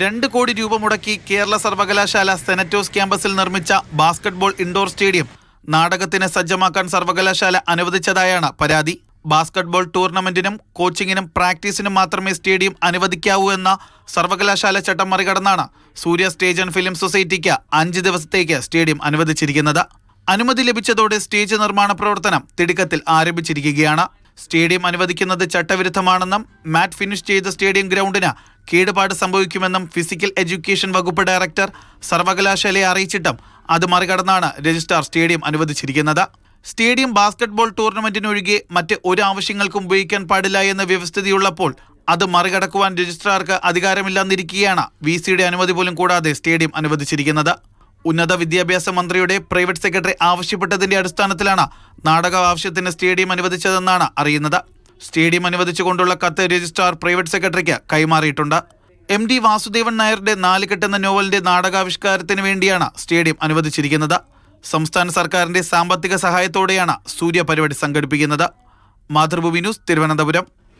രണ്ട് കോടി രൂപ മുടക്കി കേരള സർവകലാശാല സെനറ്റോസ് ക്യാമ്പസിൽ നിർമ്മിച്ച ബാസ്കറ്റ്ബോൾ ഇൻഡോർ സ്റ്റേഡിയം. നാടകത്തിന് സജ്ജമാക്കാൻ സർവകലാശാല അനുവദിച്ചതായാണ് പരാതി. ബാസ്കറ്റ്ബോൾ ടൂർണമെന്റിനും കോച്ചിങ്ങിനും പ്രാക്ടീസിനും മാത്രമേ സ്റ്റേഡിയം അനുവദിക്കാവൂ എന്ന സർവകലാശാല ചട്ടം മറികടന്നാണ് സൂര്യ സ്റ്റേജ് ആൻഡ് ഫിലിം സൊസൈറ്റിക്ക് അഞ്ച് ദിവസത്തേക്ക് സ്റ്റേഡിയം അനുവദിച്ചിരിക്കുന്നത്. അനുമതി ലഭിച്ചതോടെ സ്റ്റേജ് നിർമ്മാണ പ്രവർത്തനം തിടുക്കത്തിൽ ആരംഭിച്ചിരിക്കുകയാണ്. സ്റ്റേഡിയം അനുവദിക്കുന്നത് ചട്ടവിരുദ്ധമാണെന്നും മാറ്റ് ഫിനിഷ് ചെയ്ത സ്റ്റേഡിയം ഗ്രൗണ്ടിന് കേടുപാട് സംഭവിക്കുമെന്നും ഫിസിക്കൽ എഡ്യൂക്കേഷൻ വകുപ്പ് ഡയറക്ടർ സർവകലാശാലയെ അറിയിച്ചിട്ടും അത് മറികടന്നാണ് രജിസ്ട്രാർ സ്റ്റേഡിയം അനുവദിച്ചിരിക്കുന്നത്. സ്റ്റേഡിയം ബാസ്കറ്റ്ബോൾ ടൂർണമെന്റിനൊഴികെ മറ്റ് ഒരു ആവശ്യങ്ങൾക്കും ഉപയോഗിക്കാൻ പാടില്ല എന്ന വ്യവസ്ഥിതിയുള്ളപ്പോൾ അത് മറികടക്കുവാൻ രജിസ്ട്രാർക്ക് അധികാരമില്ലാതിരിക്കുകയാണ് വി സിയുടെ അനുമതി പോലും കൂടാതെ സ്റ്റേഡിയം അനുവദിച്ചിരിക്കുന്നത്. ഉന്നത വിദ്യാഭ്യാസ മന്ത്രിയുടെ പ്രൈവറ്റ് സെക്രട്ടറി ആവശ്യപ്പെട്ടതിന്റെ അടിസ്ഥാനത്തിലാണ് നാടക ആവശ്യത്തിന് സ്റ്റേഡിയം അനുവദിച്ചതെന്നാണ് അറിയുന്നത്. സ്റ്റേഡിയം അനുവദിച്ചുകൊണ്ടുള്ള കത്ത് രജിസ്ട്രാർ പ്രൈവറ്റ് സെക്രട്ടറിക്ക് കൈമാറിയിട്ടുണ്ട്. എം ഡി വാസുദേവൻ നായരുടെ നാലുകെട്ട് എന്ന നോവലിന്റെ നാടകാവിഷ്കാരത്തിന് വേണ്ടിയാണ് സ്റ്റേഡിയം അനുവദിച്ചിരിക്കുന്നത്. സംസ്ഥാന സർക്കാരിന്റെ സാമ്പത്തിക സഹായത്തോടെയാണ് സൂര്യ പരിപാടി സംഘടിപ്പിക്കുന്നത്. മാതൃഭൂമി ന്യൂസ് തിരുവനന്തപുരം.